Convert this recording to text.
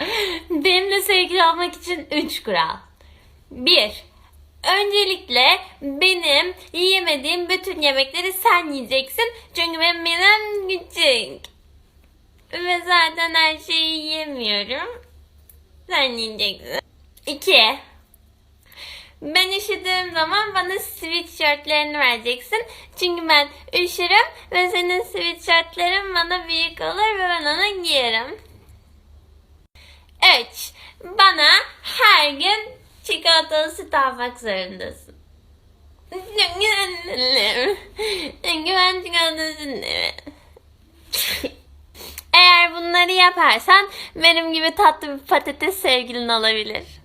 Benimle sevgili olmak için 3 kural. 1. Öncelikle benim yiyemediğim bütün yemekleri sen yiyeceksin. Çünkü benim midem küçük. Ve zaten her şeyi yiyemiyorum. Sen yiyeceksin. 2. Ben üşüdüğüm zaman bana sweatshirtlerini vereceksin. Çünkü ben üşürüm ve senin sweatshirtlerin bana büyük olur ve ben onu giyerim. 3. Bana her gün çikolatalı süt almak zorundasın. Çünkü ben, çikolatalı Eğer bunları yaparsan benim gibi tatlı bir patates sevgilin olabilir.